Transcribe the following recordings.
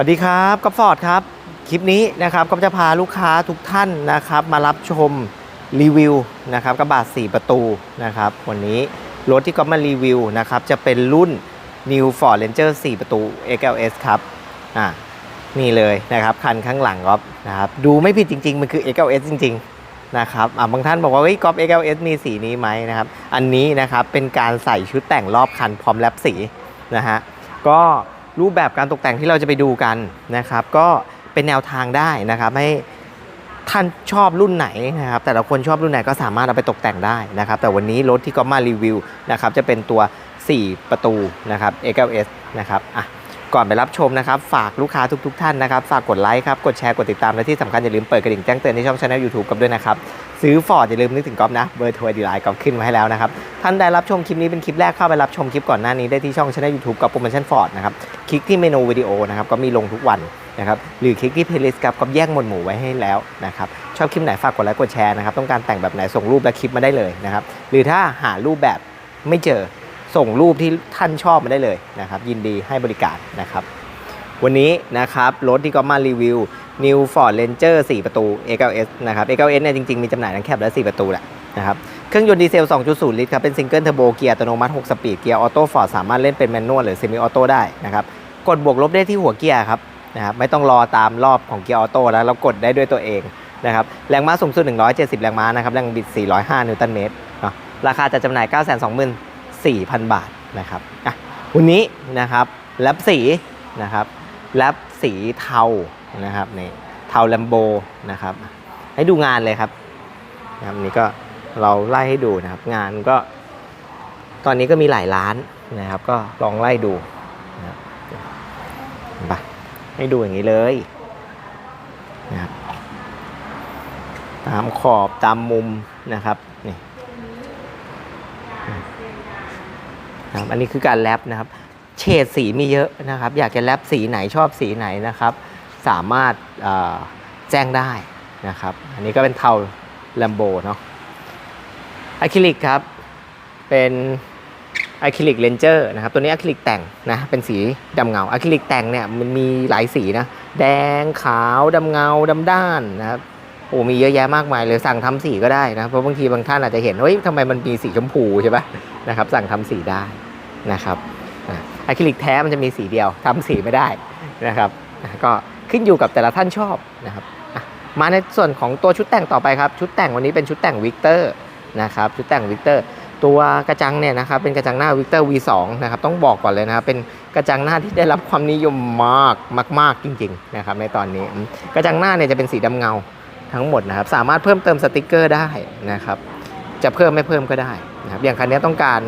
วัสดีครับก๊อฟฟอร์ดครับ คลิปนี้นะครับก็จะพาลูกค้าทุกท่านนะครับ มารับชมรีวิวนะครับกระบะ4 ประตูนะครับ วันนี้รถที่ก๊อฟมารีวิวนะครับ จะเป็นรุ่น New Ford Ranger 4 ประตู XLS ครับอ่านี่เลยนะครับ คันข้างหลังก๊อฟนะครับดูไม่ผิดจริง ๆ มันคือ XLS จริง ๆ นะครับอ่าบางท่านบอกว่าเฮ้ยก๊อฟ XLS มีสีนี้ไหมนะครับ อันนี้นะครับเป็นการใส่ชุดแต่งรอบคันพร้อมแลปสีนะฮะก็ รูปแบบการตกแต่งที่เราจะไปดูกันนะครับ ก็เป็นแนวทางได้นะครับให้ท่านชอบรุ่นไหนนะครับ แต่ละคนชอบรุ่นไหนก็สามารถเอาไปตกแต่งได้นะครับ แต่วันนี้รถที่ก็มารีวิวนะครับจะเป็นตัว 4 ประตูนะครับ XLS นะครับอะ ก่อนไปรับชมนะครับ ฝากลูกค้าทุกๆท่านนะครับ ฝากกดไลค์ครับ กดแชร์ กดติดตาม และที่สำคัญอย่าลืมเปิดกระดิ่งแจ้งเตือนที่ช่องช anel YouTube กับด้วยนะครับ ซื้อฟอร์ดอย่าลืมนึกถึงก๊อฟนะ เบอร์โทรดีไลน์ก๊อฟขึ้นมาให้แล้วนะครับ ท่านได้รับชมคลิปนี้เป็นคลิปแรกเข้าไปรับชมคลิปก่อนหน้านี้ได้ที่ช่องช anel YouTube กับโปรโมชั่นฟอร์ดนะครับ คลิกที่เมนูวิดีโอนะครับก็มีลงทุกวันนะครับหรือคลิกที่เพลย์ลิสต์ครับก็แยกหมวดหมู่ไว้ให้แล้วนะครับชอบคลิปไหนฝากกดไลค์กดแชร์นะครับต้องการแต่งแบบไหนส่งรูปและคลิปมาได้เลยนะครับหรือถ้าหารูปแบบไม่เจอ ส่งรูปที่ท่านชอบมาได้เลยนะครับ ยินดีให้บริการนะครับ วันนี้นะครับ รถที่ก็มารีวิว New Ford Ranger 4 ประตู XLS นะครับ XLS เนี่ยจริง ๆ มีจำหน่ายทั้งแคบและ 4 ประตูแหละนะครับเครื่องยนต์ดีเซล 2.0 ลิตรครับ เป็นซิงเกิลเทอร์โบเกียร์อัตโนมัติ 6 สปีด เกียร์ออโต้ฟอร์ดสามารถเล่นเป็นแมนนวลหรือเซมิออโต้ได้นะครับ กดบวกลบได้ที่หัวเกียร์ครับนะครับ ไม่ต้องรอตามรอบของเกียร์ออโต้แล้วเรากดได้ด้วยตัวเองนะครับ แรงม้าสูงสุด 170 แรงม้านะครับ แรงบิด 405 นิวตันเมตรเนะราคาจะจำหน่าย 4,000 บาทนะครับอะวันนี้นะครับแลบสีนะครับแลบสีเทานะครับนี่เทาแลมโบนะครับ ให้ดูงานเลยครับนะครับนี่ก็เราไล่ให้ดูนะครับ งานก็ ตอนนี้ก็มีหลายร้านนะครับ ก็ลองไล่ดูนะครับปะให้ดูอย่างนี้เลยนะครับตามขอบตามมุมนะครับ นะครับอันนี้คือการแรปนะครับ เฉดสีมีเยอะนะครับ อยากจะแรปสีไหนชอบสีไหนนะครับ สามารถแจ้งได้นะครับ อันนี้ก็เป็นเทาแลมโบเนาะอะคริลิกครับ เป็นอะคริลิกเลนเจอร์นะครับ ตัวนี้อะคริลิกแต่งนะ เป็นสีดำเงาอะคริลิกแต่งเนี่ยมันมีหลายสีนะ แดงขาวดำเงาดำด้านนะครับโอ้มีเยอะแยะมากมายเลยสั่งทำสีก็ได้นะเพราะบางทีบางท่านอาจจะเห็นเฮ้ยทำไมมันมีสีชมพูใช่ปะนะครับ สั่งทำสีได้ นะครับอะคริลิกแท้มันจะมีสีเดียวทำสีไม่ได้นะครับ ก็ขึ้นอยู่กับแต่ละท่านชอบนะครับ มาในส่วนของตัวชุดแต่งต่อไปครับ ชุดแต่งวันนี้เป็นชุดแต่งวิกเตอร์นะครับชุดแต่งวิกเตอร์ตัวกระจังเนี่ยนะครับเป็นกระจังหน้าวิกเตอร์ V2 นะครับต้องบอกก่อนเลยนะครับเป็นกระจังหน้าที่ได้รับความนิยมมากมาก ๆ จริง ๆ นะครับ ในตอนนี้กระจังหน้าเนี่ยจะเป็นสีดำเงาทั้งหมดนะครับสามารถเพิ่มเติมสติกเกอร์ได้นะครับ จะเพิ่มไม่เพิ่มก็ได้นะครับอย่างคันนี้ต้องการ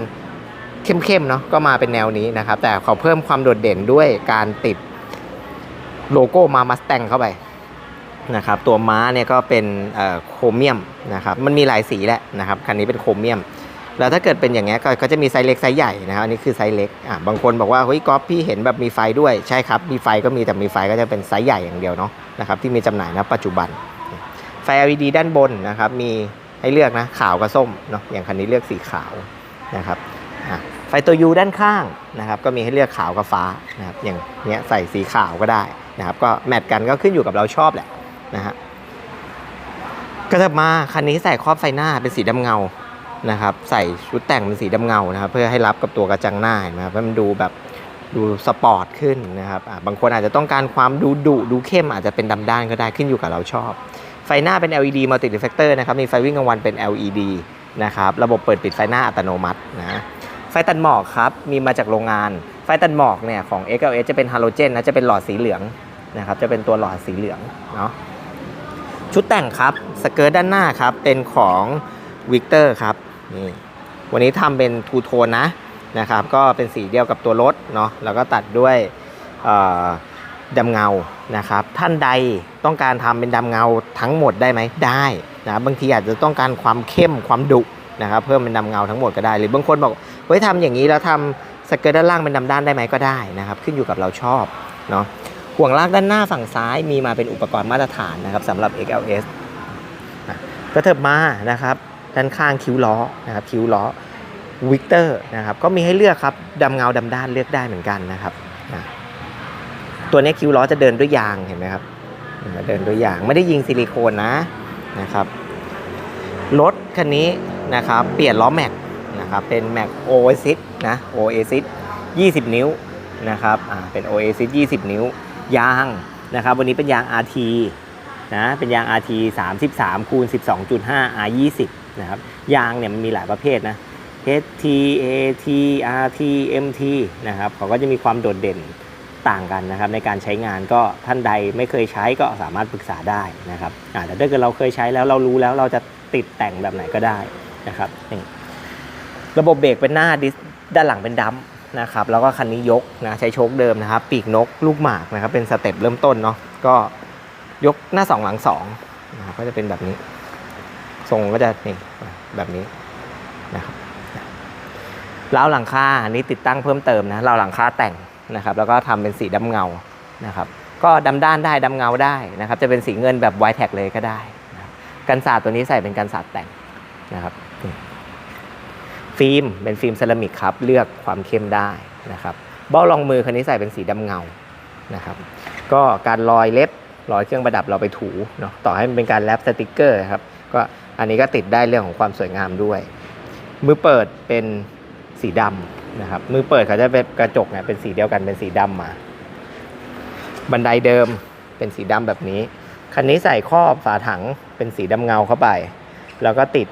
เข้มๆเนาะก็มาเป็นแนวนี้นะครับ แต่เขาเพิ่มความโดดเด่นด้วยการติดโลโก้มามัสแตงเข้าไปนะครับ ตัวม้าเนี่ยก็เป็นโครเมียมนะครับ มันมีหลายสีแหละนะครับ คันนี้เป็นโครเมียม แล้วถ้าเกิดเป็นอย่างเงี้ยก็จะมีไซส์เล็กไซส์ใหญ่นะครับ อันนี้คือไซส์เล็กอะบางคนบอกว่าเฮ้ยก๊อฟพี่เห็นแบบมีไฟด้วย ใช่ครับ มีไฟก็มีแต่มีไฟก็จะเป็นไซส์ใหญ่อย่างเดียวเนาะนะครับที่มีจำหน่ายณปัจจุบัน ไฟ LED ด้านบนนะครับ มีให้เลือกนะขาวกับส้มเนาะ อย่างคันนี้เลือกสีขาวนะครับ ไฟตัว U ด้านข้างนะครับก็มีให้เลือกขาวกับฟ้านะครับอย่างเนี้ยใส่สีขาวก็ได้นะครับก็แมทกันก็ขึ้นอยู่กับเราชอบแหละนะฮะก็จะมาคันนี้ใส่ครอบไฟหน้าเป็นสีดำเงานะครับใส่ชุดแต่งเป็นสีดำเงานะครับเพื่อให้รับกับตัวกระจังหน้าเห็นะครับให้มันดูแบบดูสปอร์ตขึ้นนะครับบางคนอาจจะต้องการความดูดุดูเข้มอาจจะเป็นดำด้านก็ได้ขึ้นอยู่กับเราชอบ ไฟหน้าเป็น LED multi reflector นะครับมีไฟวิ่งกลางวันเป็น LED นะครับระบบเปิดปิดไฟหน้าอัตโนมัตินะ ไฟตัดหมอกครับ มีมาจากโรงงาน ไฟตัดหมอกเนี่ยของ XLS จะเป็นฮาโลเจนนะ จะเป็นหลอดสีเหลืองนะครับ จะเป็นตัวหลอดสีเหลืองเนาะ ชุดแต่งครับ สเกิร์ตด้านหน้าครับ เป็นของวิกเตอร์ครับ นี่ วันนี้ทำเป็นทูโทนนะนะครับ ก็เป็นสีเดียวกับตัวรถเนาะ แล้วก็ตัดด้วยดำเงา นะครับ ท่านใดต้องการทำเป็นดำเงาทั้งหมดได้ไหม ได้นะ บางทีอาจจะต้องการความเข้ม ความดุนะครับ เพิ่มเป็นดำเงาทั้งหมดก็ได้ หรือบางคนบอก เฮ้ยทำอย่างนี้แล้วทำสเกิร์ตด้านล่างเป็นดำด้านได้ไหมก็ได้นะครับ ขึ้นอยู่กับเราชอบเนาะห่วงลากด้านหน้าฝั่งซ้ายมีมาเป็นอุปกรณ์มาตรฐานนะครับสำหรับ XLS อะเถิบมานะครับ ด้านข้างคิ้วล้อนะครับ คิ้วล้อวิกเตอร์นะครับ ก็มีให้เลือกครับดำเงาดำด้านเลือกได้เหมือนกันนะครับอะตัวนี้คิ้วล้อจะเดินด้วยยางเห็นไหมครับเดินด้วยยางไม่ได้ยิงซิลิโคนนะนะครับรถคันนี้นะครับ เปลี่ยนล้อแม็ก นะครับเป็นแม็กโอเอซิสนะโอเอซิส20 นิ้วนะครับอ่าเป็นโอเอซิส20 นิ้ว ยางนะครับวันนี้เป็นยาง RT นะเป็นยาง RT 33คูณ12.5 R20 นะครับยางเนี่ยมันมีหลายประเภทนะ HT AT RT MT นะครับเขาก็จะมีความโดดเด่นต่างกันนะครับในการใช้งานก็ท่านใดไม่เคยใช้ก็สามารถปรึกษาได้นะครับอ่าแต่ถ้าเกิดเราเคยใช้แล้วเรารู้แล้วเราจะติดแต่งแบบไหนก็ได้นะครับนี่ ระบบเบรกเป็นหน้าดิสด้านหลังเป็นดัมนะครับแล้วก็คันนี้ยกนะใช้โชคเดิมนะครับ ปีกนกลูกหมากนะครับเป็นสเต็ปเริ่มต้นเนาะก็ยกหน้าสองหลังสองนะครับก็จะเป็นแบบนี้ ทรงก็จะนี่แบบนี้นะครับราวหลังคาอันนี้ติดตั้งเพิ่มเติมนะราวหลังคาแต่งนะครับ แล้วก็ทำเป็นสีดำเงานะครับ ก็ดำด้านได้ดำเงาได้นะครับ จะเป็นสีเงินแบบไวท์แท็กเลยก็ได้นะกันศาสตร์ตัวนี้ใส่เป็นกันศาสตร์แต่งนะครับ ฟิล์มเป็นฟิล์มเซรามิกครับ เลือกความเข้มได้นะครับเบ้ารองมือคันนี้ใส่เป็นสีดำเงานะครับ ก็การรอยเล็บรอยเครื่องประดับเราไปถูเนาะต่อให้มันเป็นการแรปสติกเกอร์ครับก็อันนี้ก็ติดได้เรื่องของความสวยงามด้วย มือเปิดเป็นสีดำนะครับ มือเปิดเขาจะเป็นกระจกเนี่ยเป็นสีเดียวกันเป็นสีดำมา บันไดเดิมเป็นสีดำแบบนี้ คันนี้ใส่ครอบฝาถังเป็นสีดำเงาเข้าไป แล้วก็ติด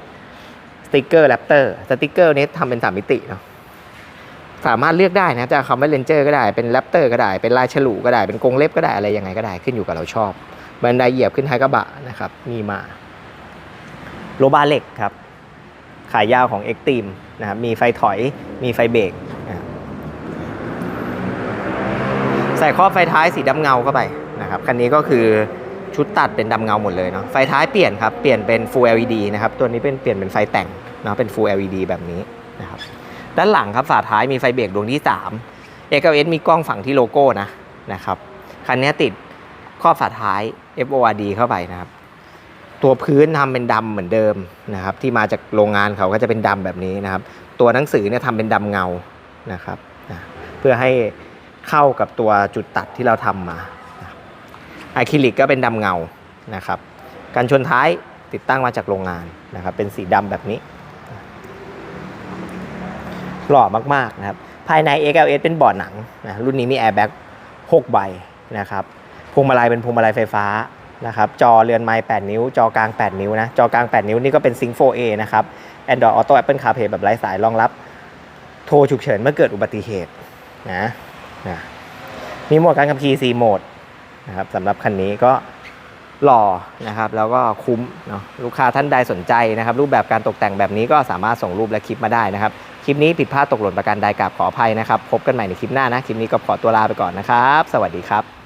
สติกเกอร์แรปเตอร์สติกเกอร์นี้ทำเป็นสามมิติเนาะสามารถเลือกได้นะจะคำว่าเลนเจอร์ก็ได้เป็นแรปเตอร์ก็ได้เป็นลายฉลุก็ได้เป็นกรงเล็บก็ได้อะไรยังไงก็ได้ขึ้นอยู่กับเราชอบบันไดเหยียบขึ้นท้ายกระบะนะครับมีมาโลบาเหล็กครับขายาวของ X t e a m นะครับมีไฟถอยมีไฟเบรกใส่ครอบไฟท้ายสีดำเงาเข้าไปนะครับคันนี้ก็คือ ชุดตัดเป็นดำเงาหมดเลยเนาะไฟท้ายเปลี่ยนครับเปลี่ยนเป็น Full LED นะครับตัวนี้เป็นเปลี่ยนเป็นไฟแต่งเนาะเป็น Full LED แบบนี้นะครับด้านหลังครับฝาท้ายมีไฟเบรกดวงที่3 a อ s มีกล้องฝั่งที่โลโก้นะนะครับคันนี้ติดครอบฝาท้าย FORD เข้าไปนะครับ ตัวพื้นทำเป็นดำเหมือนเดิมนะครับ ที่มาจากโรงงานเขาก็จะเป็นดำแบบนี้นะครับ ตัวหนังสือเนี่ยทำเป็นดำเงานะครับนะเพื่อให้เข้ากับตัวจุดตัดที่เราทำมา อะคริลิกก็เป็นดำเงานะครับการชนท้ายติดตั้งมาจากโรงงานนะครับ เป็นสีดำแบบนี้ หล่อมากๆนะครับ ภายใน XLS เป็นเบาะหนังนะรุ่นนี้มีแอร์แบ็ก6ใบนะครับพวงมาลัยเป็นพวงมาลัยไฟฟ้านะครับจอเรือนไม้8นิ้ว จอกลาง 8 นิ้วนะจอกลาง 8 นิ้วนี่ก็เป็น Sync 4A นะครับ Android Auto Apple CarPlay แบบไร้สายรองรับ โทรฉุกเฉินเมื่อเกิดอุบัติเหตุนะนะมีโหมดการขับขี่4โหมด นะครับสำหรับคันนี้ก็หล่อนะครับแล้วก็คุ้มเนาะลูกค้าท่านใดสนใจนะครับ รูปแบบการตกแต่งแบบนี้ก็สามารถส่งรูปและคลิปมาได้นะครับ คลิปนี้ผิดพลาดตกหล่นประการใดกราบขออภัยนะครับ พบกันใหม่ในคลิปหน้านะ คลิปนี้ก็ขอตัวลาไปก่อนนะครับ สวัสดีครับ